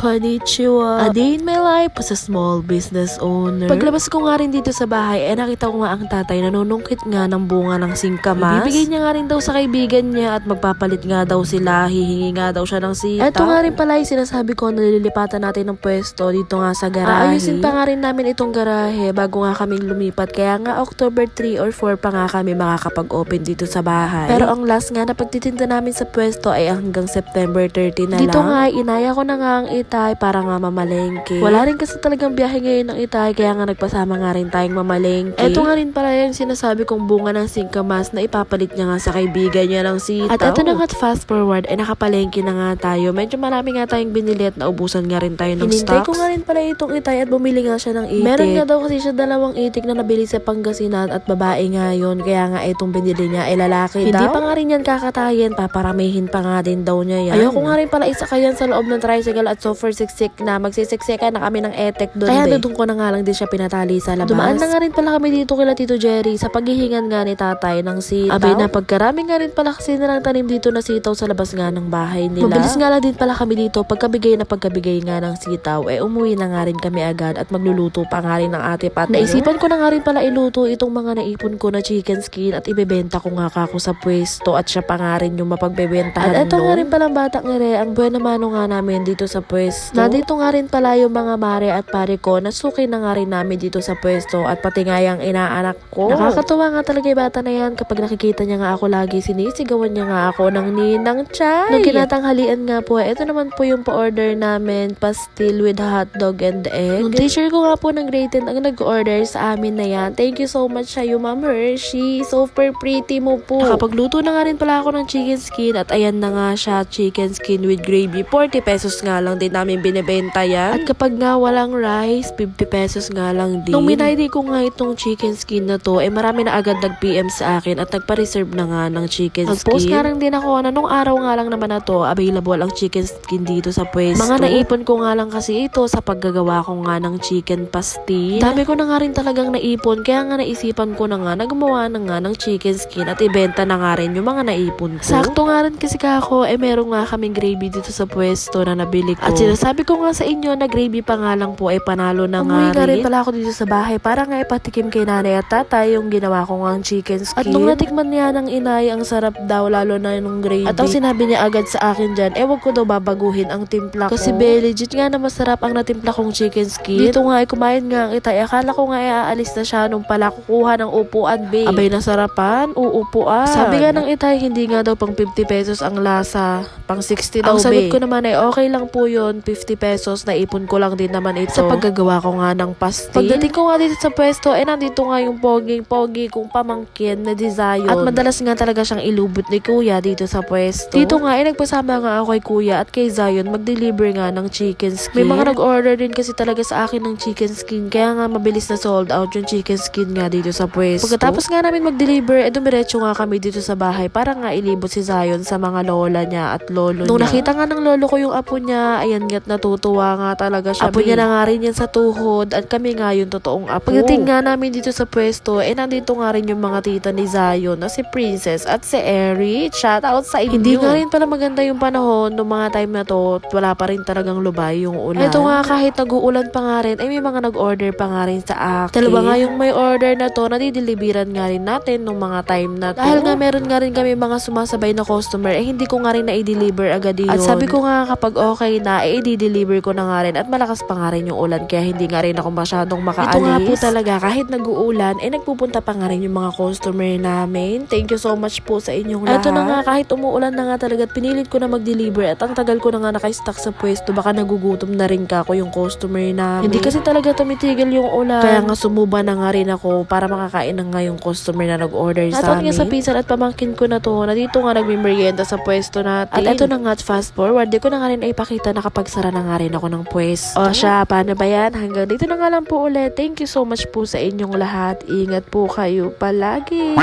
Konnichiwa. A day in my life as a small business owner. Paglabas ko nga rin dito sa bahay, eh nakita ko nga ang tatay nanunungkit nga ng bunga ng singkamas. Ibibigay niya nga rin daw sa kaibigan niya at magpapalit nga daw sila. Hihingi nga daw siya ng sitaw. Eto nga rin pala yung sinasabi ko na nililipatan natin ng pwesto dito nga sa garahe. Aayusin pa nga rin namin itong garahe bago nga kaming lumipat. Kaya nga October 3 or 4 pa nga kami makakapag-open dito sa bahay. Pero ang last nga na pagtitinda namin sa pwesto ay hanggang September 30 na dito lang. Dito nga, inaya ko na nga ang itay para nga mamalengke. Wala rin kasi talagang biyahe ngayon ng itay kaya nga nagpasama nga rin tayong mamalengke. Eto nga rin pala yung sinasabi kong bunga ng singkamas na ipapalit niya nga sa kaibigan niya ng sitaw. At eto na nga fast forward ay nakapalengke na nga tayo. Medyo marami nga tayong binili at naubusan nga rin tayo ng Hinintay stocks. ko nga rin pala itong itay at bumili nga siya ng itik. Meron nga daw kasi siya dalawang itik na nabili sa Pangasinan at babae nga yun. Kaya nga itong binili niya ay lalaki Hindi daw. pa nga rin yan kakatayin, paparamihin pa nga din daw niya yan. Ayoko nga rin pala isa kayan sa loob ng tricycle at so for siksik na magsisiksika na kami ng etek doon. Kaya doon ko na nga lang din siya pinatali sa labas. Dumaan na nga rin pala kami dito kila Tito Jerry sa paghihingan nga ni tatay ng sitaw. Abay na pagkarami nga rin pala kasi nilang tanim dito na sitaw sa labas nga ng bahay nila. Mabilis nga lang din pala kami dito pagkabigay na pagkabigay nga ng sitaw eh umuwi na nga rin kami agad at magluluto pa nga rin ng ate Pat. Naisipan ko na nga rin pala iluto itong mga naipon ko na chicken skin at ibebenta ko nga kako sa pwesto at siya pa nga rin yung mapagbebentahan At eto nga rin palang batang ere ang buwan mano nga namin dito sa pwesto. Nandito nga rin pala yung mga mare at pare ko na suki na nga rin namin dito sa pwesto at pati nga yung inaanak ko. Nakakatuwa nga talaga yung bata na yan kapag nakikita niya nga ako lagi sinisigawan niya nga ako ng ninang chay. Nung kinatanghalian nga po, ito naman po yung pa-order namin, pastil with hotdog and egg. Yung teacher ko nga po ng grade 10 ang nag-order sa amin na yan. Thank you so much sa you, Ma'am Hershey. Super pretty mo po. Nakapagluto na nga rin pala ako ng chicken skin at ayan na nga siya, chicken skin with gravy. 40 pesos nga lang din namin binibenta yan. At kapag nga walang rice, 50 pesos nga lang din. Nung minaydi ko nga itong chicken skin na to, eh marami na agad nag-PM sa akin at nagpa-reserve na nga ng chicken skin. Nag-post nga rin din ako na nung araw nga lang naman na to, available ang chicken skin dito sa pwesto. Mga naipon ko nga lang kasi ito sa paggagawa ko nga ng chicken pastil. Dami ko na nga rin talagang naipon, kaya nga naisipan ko na nga na gumawa na nga ng chicken skin at ibenta na nga rin yung mga naipon ko. Sakto nga rin kasi kako, eh meron nga kaming gravy dito sa pwesto na nabili ko. At sinasabi ko nga sa inyo na gravy pa nga lang po ay panalo na nga Umuwi nga rin. pala ako dito sa bahay para nga ipatikim kay nanay at tatay yung ginawa ko nga chicken skin. At nung natikman niya ng inay, ang sarap daw lalo na yung gravy. At ang sinabi niya agad sa akin dyan, eh wag ko daw babaguhin ang timpla ko. Kasi be, legit nga na masarap ang natimpla kong chicken skin. Dito nga ay kumain nga ang itay. Akala ko nga ay aalis na siya nung pala kukuha ng upuan, be. Abay na sarapan, uupuan. Sabi nga ng itay, hindi nga daw pang 50 pesos ang lasa. Pang 60 daw, Ang sagot be. ko naman ay okay lang po yun, 50 pesos. Naipon ko lang din naman ito. Sa paggagawa ko nga ng pastil. Pagdating ko nga dito sa pwesto, eh nandito nga yung poging-pogi kong pamangkin na design. At madalas nga talaga siyang ilubot ni kuya dito sa pwesto. Dito nga, eh nagpasama nga ako kay kuya at kay Zion mag-deliver nga ng chicken skin. May mga nag-order din kasi talaga sa akin ng chicken skin. Kaya nga mabilis na sold out yung chicken skin nga dito sa pwesto. Pagkatapos nga namin mag-deliver, eh dumiretso nga kami dito sa bahay para nga ilibot si Zion sa mga lola niya at lolo Nung niya. nakita nga ng lolo ko yung apo niya, ayan nga't natutuwa nga talaga siya. Apo niya na nga rin yan sa tuhod at kami nga yung totoong apo. Pagdating nga namin dito sa pwesto, eh nandito nga rin yung mga tita ni Zion na si Princess at si Eric. Shout out sa inyo. Hindi nga rin pala maganda yung panahon nung mga time na to, wala pa rin talagang lubay yung ulan. Ito nga kahit nag-uulan pa nga rin, ay may mga nag-order pa nga rin sa akin. Dalawa nga yung may order na to, nadideliveran nga rin natin nung mga time na to. Dahil nga meron nga rin kami mga sumasabay na customer, eh hindi ko nga rin na-deliver agad yun. At sabi ko nga kapag okay na, eh i-deliver ko na nga rin at malakas pa nga rin yung ulan kaya hindi nga rin ako masyadong makaalis. Ito nga po talaga, kahit nag-uulan, eh nagpupunta pa nga rin yung mga customer namin. Thank you so much po sa inyong lahat. Ito na nga, kahit umuulan na nga talaga at pinilit ko na mag-deliver at ang tagal ko na nga naka-stock sa pwesto, baka nagugutom na rin ka ako yung customer namin. Hindi kasi talaga tumitigil yung ulan. Kaya nga sumuba na nga rin ako para makakain na nga yung customer na nag-order sa amin. nga sa pizza at pamangkin ko na to, na dito nga nagmimerienda sa pwesto natin. At ito na nga, fast forward, di ko na nga rin ay pakita na kapag sara na nga rin ako ng pwesto. O siya, paano ba yan? Hanggang dito na nga lang po ulit. Thank you so much po sa inyong lahat. Ingat po kayo palagi.